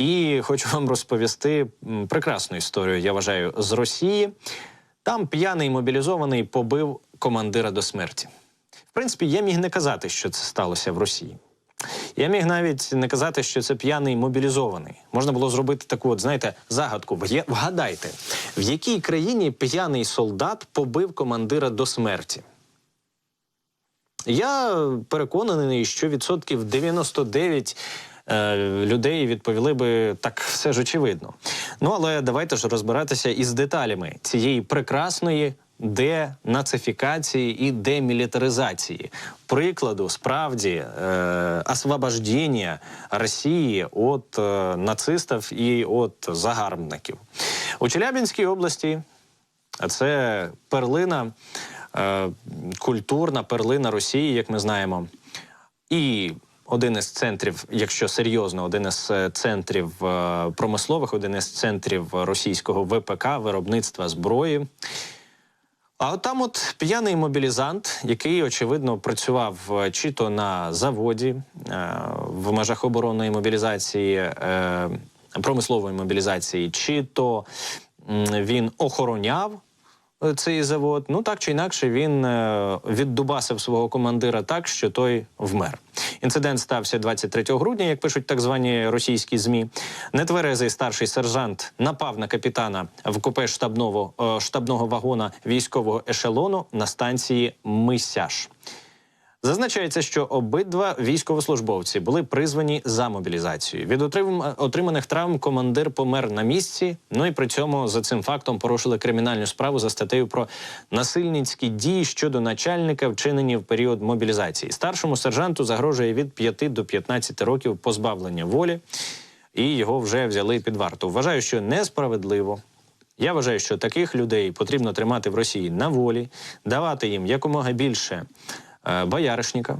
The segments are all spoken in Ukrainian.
І хочу вам розповісти прекрасну історію, я вважаю, з Росії. Там п'яний мобілізований побив командира до смерті. В принципі, я міг не казати, що це сталося в Росії. Я міг навіть не казати, що це п'яний мобілізований. Можна було зробити таку, от, знаєте, загадку. Вгадайте, в якій країні п'яний солдат побив командира до смерті? Я переконаний, що відсотків 99 е, людей відповіли би так все ж очевидно. Ну але давайте ж розбиратися із деталями цієї прекрасної денацифікації і демілітаризації. Прикладу, справді, е, освобождення Росії від е, нацистів і від загарбників. У Челябінській області це перлина, е, культурна перлина Росії, як ми знаємо. І один із центрів, якщо серйозно, один із е, центрів е, промислових, один із центрів російського ВПК, виробництва зброї. А от там от п'яний мобілізант, який очевидно працював е, чи то на заводі в межах оборонної мобілізації, промислової мобілізації, чи то він охороняв цей завод. Ну так чи інакше він е, віддубасив свого командира так, що той вмер. Інцидент стався 23 грудня, як пишуть так звані російські змі. Нетверезий старший сержант напав на капітана в купе штабного, е, штабного вагона військового ешелону на станції Мисяж. Зазначається, що обидва військовослужбовці були призвані за мобілізацію. Від отрим- отриманих травм командир помер на місці. Ну і при цьому за цим фактом порушили кримінальну справу за статтею про насильницькі дії щодо начальника, вчинені в період мобілізації. Старшому сержанту загрожує від 5 до 15 років позбавлення волі, і його вже взяли під варту. Вважаю, що несправедливо. Я вважаю, що таких людей потрібно тримати в Росії на волі, давати їм якомога більше бояришника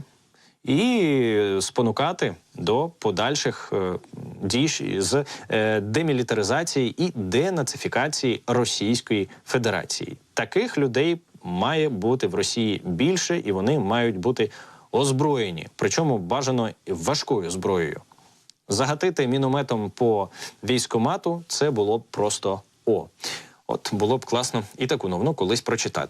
і спонукати до подальших е, дій з е, демілітаризації і денацифікації Російської Федерації. Таких людей має бути в Росії більше, і вони мають бути озброєні, причому бажано важкою зброєю. Загатити мінометом по військомату це було б просто о. От було б класно і таку новину колись прочитати.